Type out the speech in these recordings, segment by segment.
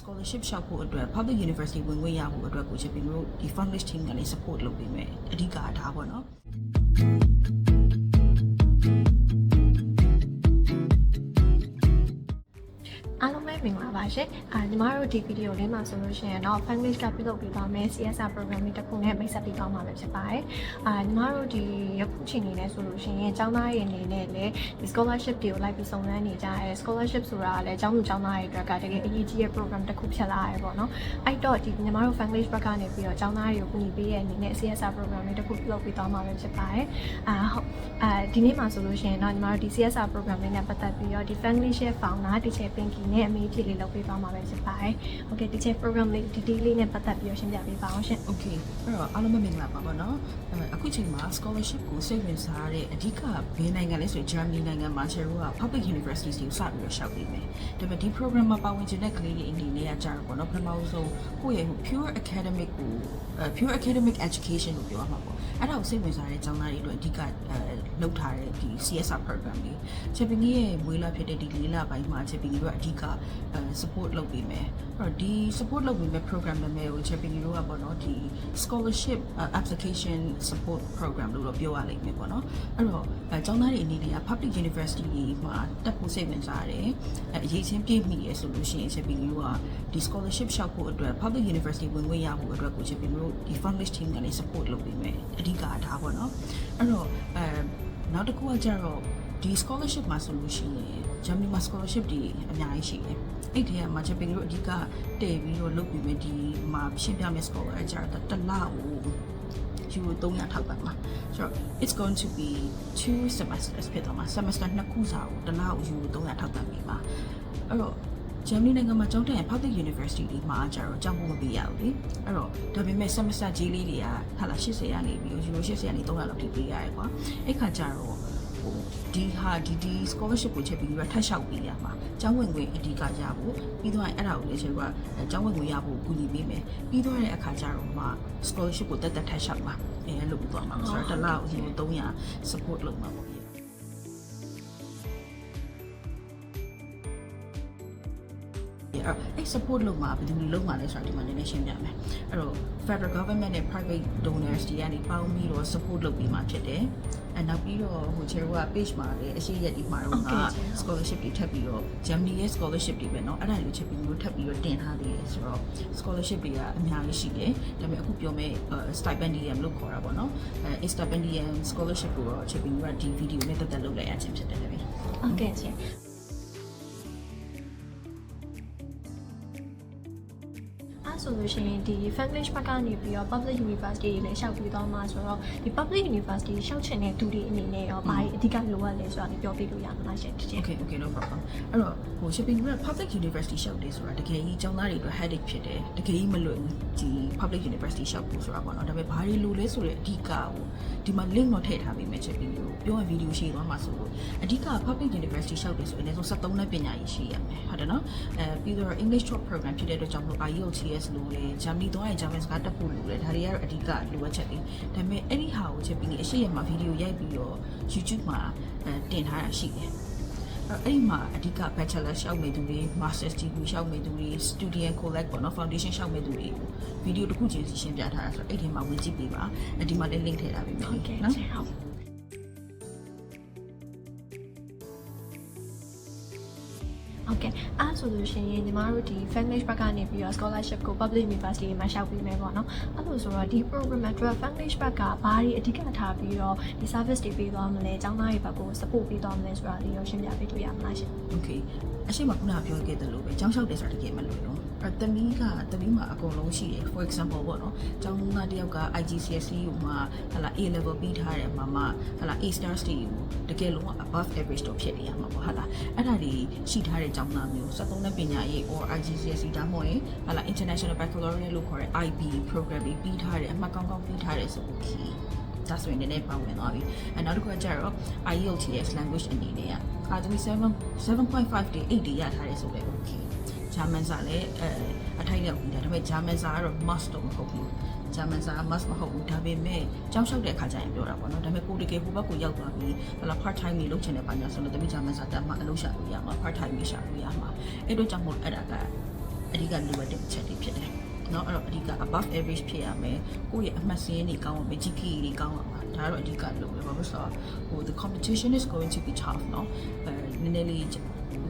scholarship ရှောက်ဖို့အတွက် public university ဝင်ခွင့်ရဖို့အတွက်ကိုချက်ပြီးတို့ဒီ fundless team ကနေ support လုပ်ပေးမယ်အဓိကဒါပေါ့နော် ပါရှင်။အာညီမတို့ဒီဗီဒီယိုလေးမှာဆိုလို့ရှိရင်တော့ Fanglish ကပြုလုပ်ပေးသွားမယ် CSR program လေးတစ်ခုနဲ့မိတ်ဆက်ပေးသွားမှာပဲဖြစ်ပါတယ်။အာညီမတို့ဒီယခုချိန်နေလဲဆိုလို့ရှိရင်ကျောင်းသားတွေအနေနဲ့လည်းဒီ scholarship တွေကိုလိုက်ပြီးစုံစမ်းနေကြရဲ scholarship ဆိုတာကလည်းကျောင်းသူကျောင်းသားတွေအတွက်ကတကယ်အရေးကြီးတဲ့ program တစ်ခုဖြစ်လာရဲပေါ့နော်။အဲ့တော့ဒီညီမတို့ Fanglish ဘက်ကနေပြီးတော့ကျောင်းသားတွေကိုကူညီပေးရဲ့အနေနဲ့ CSR program လေးတစ်ခုပြုလုပ်ပေးသွားမှာပဲဖြစ်ပါတယ်။အာဟုတ်အာဒီနေ့မှာဆိုလို့ရှိရင်တော့ညီမတို့ဒီ CSR program လေးနဲ့ပတ်သက်ပြီးတော့ဒီ Fanglish ရဲ့ founder teacher Pinky နဲ့အမေဖြစ်လေးလုပ်ပေးသွားမှာပဲဖြစ်ပါတယ်။ Okay teacher program လေး detail လေးနဲ့ပတ်သက်ပြီးတော့ရှင်းပြပေးပါအောင်ရှင် okay အဲ့တော့အားလုံးပဲမင်္ဂလာပါပါနော်အဲအခုချိန်မှာ scholarship ကိုစိတ်ဝင်စားတဲ့အဓိကဘယ်နိုင်ငံလဲဆိုရင် Germany နိုင်ငံမှာကျတော့ public universities ကိုစပြီးတော့ရှောက်ပေးမယ်ဒါပေမဲ့ဒီ program မှာပါဝင်တဲ့ကလေးတွေအနေနဲ့ကကြတော့ပေါ့နော်ပထမဆုံးကိုယ့်ရဲ့ pure academic ကို pure academic education လို့ပြောရမှာပေါ့အဲ့ဒါကိုစိတ်ဝင်စားတဲ့ကျောင်းသားတွေအတွက်အဓိကအဲလုပ်ထားတဲ့ဒီ CSR program လေးချက်ပင်းကြီးရဲ့မွေးလာဖြစ်တဲ့ဒီလေးလပိုင်းမှာချက်ပင်းကြီးတို့အဓိက support လုပ်ပေးမယ်အဲ့တော့ဒီ support လုပ်ပေးမယ့် program နာမည်ကိုချက်ပင်းကြီးတို့ကပေါ့နော်ဒီ scholarship application support program လို့တော့ပြောရလိမ့်မယ်ပေါ့နော်အဲ့တော့အဲကျောင်းသားတွေအနေနဲ့က public university တွေမှာတက်ဖို့စိတ်ဝင်စားတယ်အဲအရေးချင်းပြည့်မိရဆိုလို့ရှိရင်ချက်ပင်းကြီးတို့ကဒီ scholarship ရှောက်ဖို့အတွက် public university ဝင်ခွင့်ရဖို့အတွက်ကိုချက်ပင်းတို့ဒီ fundless team ကနေ support လုပ်ပေးမယ်အဓိကဒါပေါ့နော်အဲ့တော့အဲနောက်တစ်ခုကကြတော့ဒီ scholarship မှာဆိုလို့ရှိရင် Germany မှာ scholarship တွေအများကြီးရှိတယ်။အဲ့ဒီကမှာချက်ပင်တို့အဓိကတည်ပြီးတော့လုပ်ပြီးမယ်ဒီမှာရှင်းပြမယ် scholar အကြတော့တစ်လကိုယူ300ထောက်ပံ့မှာဆိုတော့ it's going to be two semesters ဖြစ်တော့မှာ semester နှစ်ခုစာကိုတစ်လကိုယူ300ထောက်ပံ့ပြီးမှာအဲ့တော့ Germany နိုင်ငံမှာကျောင်းတက်ရင် public university တွေမှာကျတော့ကျောင်းဖို့မပေးရဘူးလေအဲ့တော့ဒါပေမဲ့ semester ကြီးလေးတွေကဟာလာ80ကနေပြီးတော့ euro 80ကနေ300လောက်ထိပေးရတယ်ကွာအဲ့ခါကျတော့ဟို ဒီဟာဒီဒီ scholarship ကိုချက်ပြီးတော့ထပ်လျှောက်ပေးရမှာကျောင်းဝင်ခွင့်အဓိကရဖို့ပြီးတော့အဲ့ဒါကိုလည်းချက်ကကျောင်းဝင်ခွင့်ရဖို့ကူညီပေးမယ်ပြီးတော့တဲ့အခါကျတော့မှ scholarship ကိုတက်တက်ထပ်လျှောက်မှာအဲလို့ပြောမှာဆိုတော့တစ်လောက်ဒီ300 support လုပ်မှာပေါ့ အဲ့ support လုပ်မှာဘယ်သူတွေလုပ်မှာလဲဆိုတာဒီမှာနည်းနည်းရှင်းပြမယ်အဲ့တော့ federal government နဲ့ private donors တွေကနေပေါင်းပြီးတော့ support လုပ်ပြီးမှဖြစ်တယ်အဲနောက်ပြီးတော့ဟိုချေက page မှာလည်းအရှိရက်ဒီမှာတော့က scholarship တွေထပ်ပြီးတော့ Germany ရဲ့ scholarship တွေပဲเนาะအဲ့ဒါတွေချက်ပြီးမျိုးထပ်ပြီးတော့တင်ထားသေးတယ်ဆိုတော့ scholarship တွေကအများကြီးရှိတယ်ဒါပေမဲ့အခုပြောမဲ့ stipendium လို့ခေါ်တာပေါ့เนาะအဲ stipendium scholarship ကိုတော့ချက်ပြီးမျိုးကဒီ video နဲ့တက်တက်လုပ်လိုက်ရခြင်းဖြစ်တယ်ဗျ ဟုတ်ကဲ့ရှင် ဆိုလို့ရှိရင်ဒီ Fanglish ဘက်ကနေပြီးတော့ public university တွေလည်းရှောက်ပြီးသွားမှာဆိုတော့ဒီ public university ရှောက်ချင်တဲ့သူတွေအနေနဲ့ရောဘာအဓိကလိုအပ်လဲဆိုတာလည်းပြောပြလို့ရမှာလားရှင်တကယ် Okay okay no problem အဲ့တော့ဟို shipping က public university ရှောက်တယ်ဆိုတာတကယ်ကြီးကျောင်းသားတွေအတွက် headache ဖြစ်တယ်တကယ်ကြီးမလွယ်ဘူးဒီ public university ရှောက်ဖို့ဆိုတာပေါ့နော်ဒါပေမဲ့ဘာတွေလိုလဲဆိုတော့အဓိကဟိုဒီမှာ link တော့ထည့်ထားပေးမယ် shipping ကိုပြောရင် video ရှင်းသွားမှာဆိုလို့အဓိက public university ရှောက်တယ်ဆိုရင်လည်းဆို73နဲ့ပညာရေးရှိရမယ်ဟုတ်တယ်နော်အဲပြီးတော့ English short program ဖြစ်တဲ့အတွက်ကြောင့်မို့ IELTS လို့လေ Germany တော့ရင် German စကားတက်ဖို့လိုတယ်ဒါတွေကတော့အဓိကလိုအပ်ချက်တွေဒါပေမဲ့အဲ့ဒီဟာကို shipping အရှိရမှာ video ရိုက်ပြီးတော့ YouTube မှာတင်ထားတာရှိတယ်အဲ့အဲ့ဒီမှာအဓိက bachelor ရှောက်နေသူတွေ master's degree ရှောက်နေသူတွေ student collect ပေါ့နော် foundation ရှောက်နေသူတွေကိုဗီဒီယိုတစ်ခုချင်းစီရှင်းပြထားတာဆိုတော့အဲ့ဒီမှာဝင်ကြည့်ပေးပါအဲ့ဒီမှာလည်း link ထည့်ထားပေးမယ်ဟုတ်ကဲ့နော်ရှင်ဟုတ်ဟုတ်ကဲ့အဲ့ ဆိုလို့ရှိရင်ညီမတို့ဒီ Fanglish ဘက်ကနေပြီးတော့ scholarship ကို public university မှာရှောက်ပြီးမယ်ပေါ့နော်အဲ့လိုဆိုတော့ဒီ program အတွက် Fanglish ဘက်ကဘာတွေအဓိကထားပြီးတော့ဒီ service တွေပေးသွားမလဲကျောင်းသားတွေဘက်ကို support ပေးသွားမလဲဆိုတာလေးရောရှင်းပြပေးလို့ရမလားရှင် okay အရှိမခုနကပြောခဲ့သလိုပဲကျောင်းလျှောက်တယ်ဆိုတာတကယ်မလွယ် တော့အဲ့တမီးကတမီးမှာအကုန်လုံးရှိတယ် for example ပေါ့နော်ကျောင်းသားတစ်ယောက်က IGCSE ကိုမှဟလာ A level ပြီးထားတယ်မှာမှဟလာ A stars တွေကိုတကယ်လုံး above average တော့ဖြစ်နေရမှာပေါ့ဟလာအဲ့ဒါတွေရှိထားတဲ့ကျောင်းသားမျိုး73နဲ့ပညာရေး or IGCSE ဒါမှမဟုတ်ဟလာ international baccalaureate လို့ခေါ်တဲ့ IB program တွေပြီးထားတယ်အမှတ်ကောင်းကောင်းပြီးထားတယ်ဆို okay ဒါဆိုရင်လည်းပါဝင်သွားပြီအဲနောက်တစ်ခုကကျတော့ IELTS language အနေနဲ့ကအာသမီ7 7.5တွေ8တွေရထားတယ်ဆိုလည်း okay ဂျာမန်စာလည်းအဲအထိုက်ရောက်ဘူးဒါပေမဲ့ဂျာမန်စာကတော့ must တော့မဟုတ်ဘူးဂျာမန်စာ must မဟုတ်ဘူးဒါပေမဲ့ကြောက်ရှောက်တဲ့အခါကျရင်ပြောတာပေါ့နော်ဒါပေမဲ့ကိုတကယ်ကိုဘက်ကိုရောက်သွားပြီးဟလာ part time ကြီးလုပ်ချင်တဲ့ပိုင်းညာဆိုလို့တမီးဂျာမန်စာတက်မှအလုပ်ရှာလို့ရမှာ part time ကြီးရှာလို့ရမှာအဲ့တော့ကြောင့်မို့အဲ့ဒါကအဓိကလိုအပ်တဲ့ချက်တွေဖြစ်တယ်နော်အဲ့တော့အဓိက above average ဖြစ်ရမယ်ကိုယ့်ရဲ့အမှတ်စရင်းတွေကောင်းအောင်ပဲ GPA တွေကောင်းအောင်ပါဒါကတော့အဓိကလိုပဲဘာလို့ဆိုတော့ဟို the competition is going to be tough နော်အဲနည်းနည်းလေး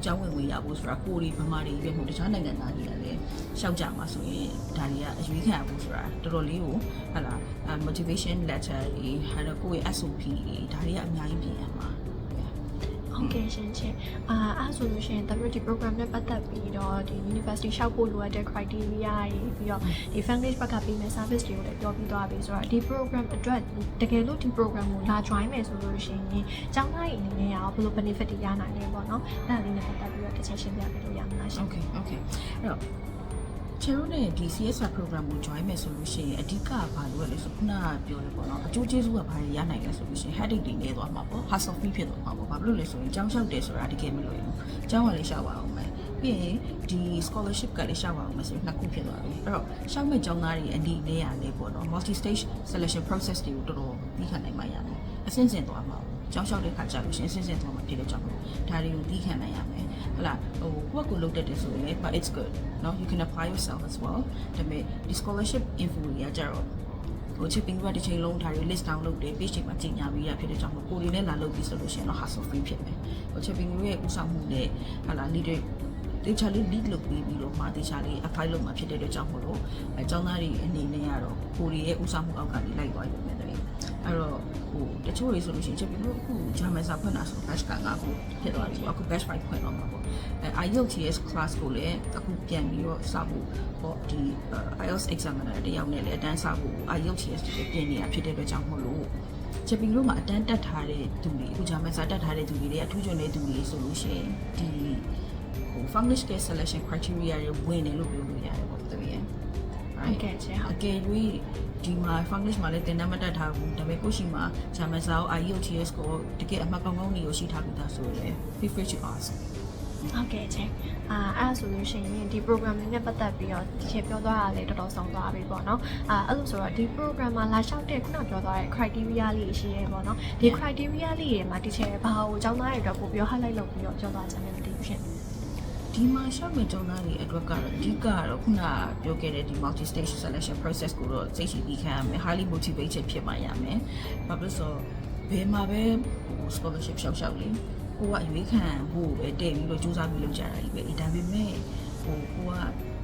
ကျောင်းဝင်ဝင်ရဖို့ဆိုတာကိုယ်ဒီဗမာတွေပြမှုတခြားနိုင်ငံသားတွေကလည်းရှောက်ကြမှာဆိုရင်ဒါတွေကအရွေးခံရဖို့ဆိုတာတော်တော်လေးကိုဟလာ motivation letter တွေဟာတော့ကိုယ့်ရဲ့ SOP တွေဒါတွေကအများကြီးပြင်ရမှာ ဟုတ်ကဲ့ရှင်ချင်းအာအဲ့ဆိုလို့ရှိရင် WT program နဲ့ပတ်သက်ပြီးတော့ဒီ university ရှောက်ဖို့လိုအပ်တဲ့ criteria တွေပြီးတော့ဒီ foundation ဘက်ကပေးမယ့် service တွေကိုလည်းပြောပြီးသွားပြီဆိုတော့ဒီ program အတွက်တကယ်လို့ဒီ program ကိုလာ join မယ်ဆိုလို့ရှိရင်ကျောင်းသားတွေအနေနဲ့ရောဘယ်လို benefit တွေရနိုင်လဲပေါ့နော်အဲ့ဒါလေးနဲ့ပတ်သက်ပြီးတော့တစ်ချက်ရှင်းပြပေးလို့ရမလားရှင် Okay okay အဲ့တော့ ချေရိုးနဲ့ဒီ CSR program ကို join မယ်ဆိုလို့ရှိရင်အဓိကဘာလို့လဲဆိုခုနကပြောတယ်ပေါ့နော်အကျိုးကျေးဇူးကဘာတွေရနိုင်လဲဆိုလို့ရှိရင် headache တွေနေသွားမှာပေါ့ hassle free ဖြစ်သွားမှာပေါ့ဘာလို့လဲဆိုရင်ကျောင်းလျှောက်တယ်ဆိုတာတကယ်မလို့ဘူးကျောင်းကလည်းလျှောက်ပါအောင်မယ်ပြီးရင်ဒီ scholarship ကလည်းလျှောက်ပါအောင်မယ်ဆိုရင်နှစ်ခုဖြစ်သွားပြီအဲ့တော့လျှောက်မဲ့ကျောင်းသားတွေအနေနဲ့ရလေပေါ့နော် multi stage selection process တွေကိုတော်တော်ပြီးခံနိုင်မှရတယ်အဆင့်ဆင့်သွားမှာကျောင်းလျှောက်တဲ့ခါကျလို့ရှိရင်အဆင့်ဆင့်သွားမှာဖြစ်တဲ့ကြောင့်မို့ဒါတွေကိုပြီးခံနိုင်ရမယ် ဟလာဟိုကိုယ့်ကိုလုပ်တတ်တယ်ဆိုရင်လည်း but it's good เนาะ you can apply yourself as well ဒါပေမဲ့ဒီ scholarship info တွေကကြတော့ဟို chipping ကတစ်ချိန်လုံးဒါတွေ list down လုပ်တယ် page တွေမှာကြီးညာပြီးရဖြစ်တဲ့ကြောင့်မို့ကိုယ်တွေနဲ့လာလုပ်ပြီးဆိုလို့ရှိရင်တော့ hassle free ဖြစ်မယ်ဟို chipping ရဲ့ဥဆောင်မှုနဲ့ဟလာ leader တေချာလေး lead လုပ်ပြီးပြီးတော့မှတေချာလေး apply လုပ်မှာဖြစ်တဲ့အတွက်ကြောင့်မို့လို့အဲကျောင်းသားတွေအနေနဲ့ကတော့ကိုယ်တွေရဲ့ဥဆောင်မှုအောက်ကနေလိုက်သွားပြီမယ်တည်း အဲ့တော့ဟိုတချို့တွေဆိုလို့ရှိရင်ချက်ပြီးတော့အခုဂျာမန်စာဖွင့်တာဆို batch ကငါခုဖြစ်သွားပြီအခု batch 5ဖွင့်တော့မှာပေါ့အဲ IELTS class ကိုလည်းအခုပြန်ပြီးတော့စဖို့ပေါ့ဒီ IELTS examiner တယောက်နဲ့လည်းအတန်းစဖို့ IELTS တွေပြင်နေတာဖြစ်တဲ့အတွက်ကြောင့်မို့လို့ချက်ပြီးတော့မှအတန်းတက်ထားတဲ့သူတွေအခုဂျာမန်စာတက်ထားတဲ့သူတွေတွေအထူးကျွမ်းတဲ့သူတွေဆိုလို့ရှိရင်ဒီဟို Funglish Care Selection Criteria တွေဝင်တယ်လို့ပြောလို့ရတယ်ပေါ့တကယ် ဟုတ်ကဲ့ချင်းဟုတ်အကယ်၍ဒီမှာ Funglish မှာလည်းတင်တတ်မတတ်ထားဘူးဒါပေမဲ့ကိုရှိမှာ German စာအုပ် IELTS ကိုတကယ်အမှတ်ကောင်းကောင်းတွေကိုရှိထားပြီးသားဆိုရင် feel free to ask ဟုတ်ကဲ့ချင်းအာအဲ့ဒါဆိုလို့ရှိရင်ဒီ program လေးနဲ့ပတ်သက်ပြီးတော့ဒီချက်ပြောသွားတာလည်းတော်တော်ဆောင်သွားပြီပေါ့နော်အာအဲ့လိုဆိုတော့ဒီ program မှာလာလျှောက်တဲ့ခုနပြောသွားတဲ့ criteria လေးရှိရဲပေါ့နော်ဒီ criteria လေးတွေမှာဒီချက်ဘာကိုအကြောင်းသားတွေအတွက်ပို့ပြီး highlight လုပ်ပြီးတော့ပြောသွားချင်တယ်မသိဘူးရှင် ဒီမှာရှောက်မဲ့ကျောင်းသားတွေအတွက်ကတော့အဓိကကတော့ခုနပြောခဲ့တဲ့ဒီ multi stage selection process ကိုတော့စိတ်ရှိပြီးခံရမယ် highly motivated ဖြစ်မှရမယ်။ဘာဖြစ်လို့ဆိုဘယ်မှာပဲဟို scholarship ရှောက်ရှောက်လေကိုကအရွေးခံဖို့ပဲတည်ပြီးတော့စူးစမ်းပြီးလုပ်ကြတာကြီးပဲ။ဒါပေမဲ့ဟိုကိုက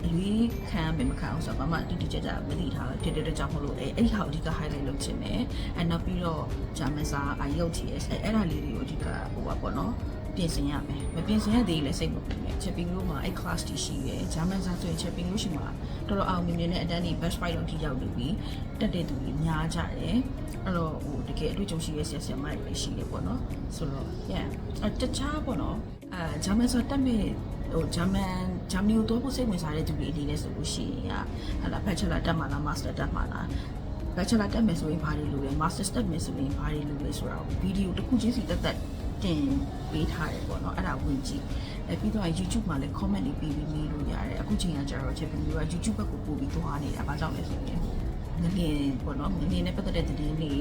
အရွေးခံမယ်မခံအောင်ဆိုတော့ဘာမှတိတိကျကျမသိထားဘူးဖြစ်တဲ့အတွက်ကြောင့်မလို့အဲအဲ့ဒီဟာကိုအဓိက highlight လုပ်ချင်တယ်။အဲနောက်ပြီးတော့ဂျာမန်စာ IELTS အဲအဲ့ဒါလေးတွေကိုအဓိကဟိုပါပေါ့နော်။ ပြင်ဆင်ရမယ်မပြင်ဆင်ရသေးလည်းစိတ်မပူနဲ့ချက်ပင်လို့မှာအဲ့ class တီရှိရယ်ဂျာမန်စာဆိုရင်ချက်ပင်လို့ရှိမှာတော်တော်အောင်မြင်မြင်နဲ့အတန်းကြီး best fight လောက်ထိရောက်နေပြီတက်တဲ့သူတွေများကြတယ်အဲ့တော့ဟိုတကယ်အတွေ့အကြုံရှိရဲ့ဆရာဆရာမတွေရှိတယ်ပေါ့နော်ဆိုတော့ yeah အတခြားပေါ့နော်အဲဂျာမန်စာတက်မဲ့ဟိုဂျာမန်ဂျာမနီကိုတော့စိတ်ဝင်စားတဲ့သူတွေအနေနဲ့ဆိုလို့ရှိရင်ဟာလာ bachelor တက်မှာလား master တက်မှာလား bachelor တက်မယ်ဆိုရင်ဘာတွေလုပ်လဲ master တက်မယ်ဆိုရင်ဘာတွေလုပ်လဲဆိုတော့ဗီဒီယိုတစ်ခုချင်းစီတက်တက် တင်ပေးထားတယ်ပေါ့နော်အဲ့ဒါဝင်ကြည့်အဲပြီးတော့ YouTube မှာလည်း comment တွေပေးပြီးမေးလို့ရတယ်အခုချိန်ကကျတော့ချက်ပြီးတော့ YouTube ဘက်ကိုပို့ပြီးသွားနေတာဘာကြောင့်လဲဆိုရင်ငလင်းပေါ့နော်ငလင်းနဲ့ပတ်သက်တဲ့သတင်းတွေ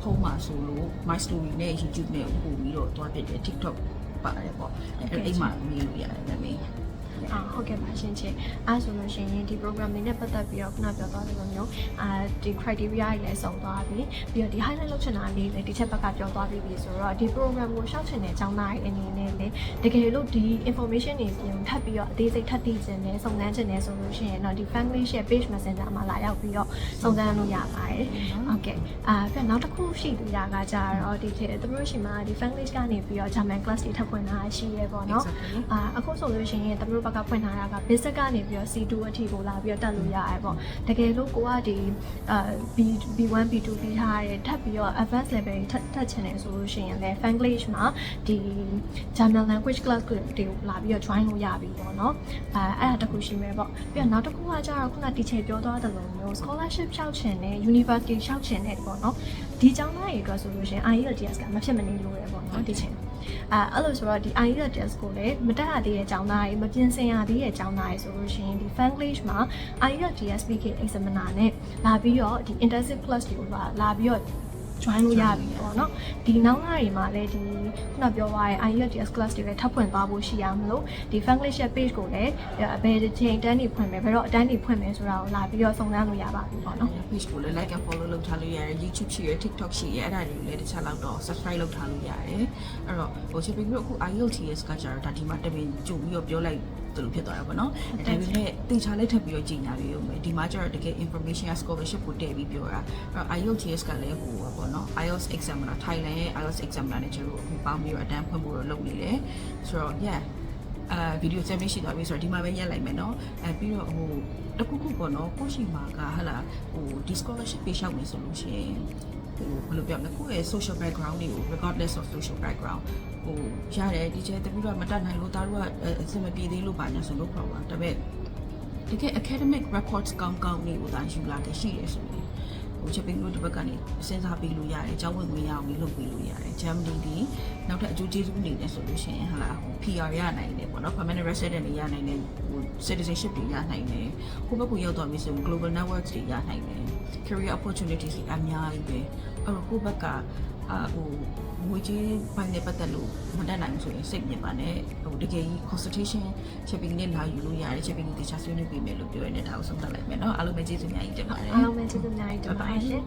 ဖုံးမှာဆိုလို့ my story နဲ့ YouTube နဲ့ပို့ပြီးတော့သွားပြတယ် TikTok ပါတယ်ပေါ့အဲ့အိမ်မှာမေးလို့ရတယ်မမေး အာဟုတ်ကဲ့ပါရှင်ချင်းအဲဆိုလို့ရှိရင်ဒီ program လေးနဲ့ပတ်သက်ပြီးတော့ခုနပြောသွားသလိုမျိုးအာဒီ criteria တွေလည်းစုံသွားပြီပြီးတော့ဒီ highlight လုပ်ချင်တာလေးလည်းဒီချက်ဘက်ကပြောသွားပြီးပြီဆိုတော့ဒီ program ကိုရှောက်ချင်တဲ့အကြောင်းသားတွေအနေနဲ့လည်းတကယ်လို့ဒီ information တွေကိုထပ်ပြီးတော့အသေးစိတ်ထပ်သိချင်တယ်စုံစမ်းချင်တယ်ဆိုလို့ရှိရင်တော့ဒီ family share page messenger မှာလာရောက်ပြီးတော့စုံစမ်းလို့ရပါတယ်ဟုတ်ကဲ့အာပြီးတော့နောက်တစ်ခုရှိသေးတာကကြတော့ဒီသူတို့ရှိမှာဒီ family ကနေပြီးတော့ German class တွေထပ်ဖွင့်တာရှိရဲပေါ့နော်အာအခုဆိုလို့ရှိရင်တမတို့ဘက်ကဖွင့်ထားတာက basic ကနေပြီးတော့ C2 အထိကိုလာပြီးတော့တက်လို့ရတယ်ပေါ့တကယ်လို့ကိုကဒီအာ B B1 B2 ပြီးထားတဲ့ထပ်ပြီးတော့ advanced level တွေထပ်တက်ချင်တယ်ဆိုလို့ရှိရင်လည်း Fanglish မှာဒီ German language class တွေကိုလာပြီးတော့ join လို့ရပြီပေါ့နော်အဲအဲ့ဒါတခုရှိမယ်ပေါ့ပြီးတော့နောက်တစ်ခုကကျတော့ခုန teacher ပြောသွားတယ်လို့မျိုး scholarship ရှောက်ချင်တယ် university ရှောက်ချင်တယ်ပေါ့နော် ဒီကျောင်းသားတွေအတွက်ဆိုလို့ရှိရင် IELTS ကမဖြစ်မနေလို့ရပေါ့နော် teacher အဲအဲ့လိုဆိုတော့ဒီ IELTS test ကိုလည်းမတက်ရသေးတဲ့ကျောင်းသားတွေမပြင်ဆင်ရသေးတဲ့ကျောင်းသားတွေဆိုလို့ရှိရင်ဒီ Fanglish မှာ IELTS speaking examiner နဲ့လာပြီးတော့ဒီ intensive class တွေကိုလာလာပြီးတော့ join လို့ရပြီပေါ့နော်ဒီနောက်လာတွေမှာလည်းဒီခုနပြောသွားတဲ့ IELTS class တွေလည်းထပ်ဖွင့်သွားဖို့ရှိရမလို့ဒီ Fanglish ရဲ့ page ကိုလည်းဘယ်တစ်ချိန်တန်းနေဖွင့်မယ်ဘယ်တော့အတန်းနေဖွင့်မယ်ဆိုတာကိုလာပြီးတော့စုံစမ်းလို့ရပါပြီပေါ့နော် page ကိုလည်း like and follow လုပ်ထားလို့ရတယ် YouTube ရှိရယ် TikTok ရှိရယ်အဲ့ဒါတွေကိုလည်းတခြားလောက်တော့ subscribe လုပ်ထားလို့ရတယ်အဲ့တော့ဟို shipping တို့အခု IELTS ကကြတော့ဒါဒီမှာတပင်ကြုံပြီးတော့ပြောလိုက် တယ်လို့ဖြစ်သွားတာပေါ့နော်ဒါပေမဲ့တင်ချာလေးထပ်ပြီးတော့ကြီးညာပြီးရုံပဲဒီမှာကျတော့တကယ် information ရ scholarship ကိုတည့်ပြီးပြောတာအဲ့တော့ IELTS ကလည်းဟိုပေါ့နော် IELTS examiner Thailand ရဲ့ IELTS examiner နဲ့ကျွန်တော်တို့ပေါင်းပြီးတော့အတန်းဖွင့်ဖို့တော့လုပ်နေတယ်ဆိုတော့ yeah အာဗီဒီယိုချက်မရှိတော့ပြီဆိုတော့ဒီမှာပဲရက်လိုက်မယ်เนาะအဲပြီးတော့ဟိုတခုခုပေါ့နော်ကိုရှိမှာကဟလာဟိုဒီ scholarship ပေးလျှောက်မယ်ဆိုလို့ရှိရင် ဟိုဘယ်လိုပြောမလဲကိုယ့်ရဲ့ social background တွေကို regardless of social background ဟိုရတယ်ဒီကျဲတပီတော့မတတ်နိုင်လို့တားတို့ကအစမပြေသေးလို့ပါညာဆိုလို့ problem ဒါပေမဲ့တကယ် academic records ကောင်းကောင်းတွေကိုဒါယူလာခဲ့ရှိတယ်ဆိုရင် ဟိုချက်ပင်းတို့ဒီဘက်ကနေစဉ်းစားပြီးလို့ရတယ်။ကျောင်းဝင်ဝင်ရအောင်ပြီးလုပ်ပြီးလို့ရတယ်။ Germany ဒီနောက်ထပ်အကျိုးကျေးဇူးအနေနဲ့ဆိုလို့ရှိရင်ဟာလာဟို PR ရနိုင်တယ်ပေါ့နော် permanent resident တွေရနိုင်တယ်ဟို citizenship တွေရနိုင်တယ်။ဟိုဘက်ကိုရောက်တော့ပြီဆိုရင် global networks တွေရနိုင်တယ်။ career opportunities တွေအများကြီးပဲ။ အဲ့တော့ကိုယ့်ဘက်ကအာဟိုငွေကြေးပိုင်းနဲ့ပတ်သက်လို့မတတ်နိုင်ဘူးဆိုရင်စိတ်မြင်ပါနဲ့ဟိုတကယ်ကြီး consultation shipping နဲ့လာယူလို့ရတယ် shipping တခြားဆွေးနွေးပေးမယ်လို့ပြောရတဲ့ဒါကိုဆုံးသတ်လိုက်မယ်เนาะအားလုံးပဲကျေးဇူးများကြီးတင်ပါတယ် အားလုံးပဲကျေးဇူးများကြီးတင်ပါတယ်ရှင်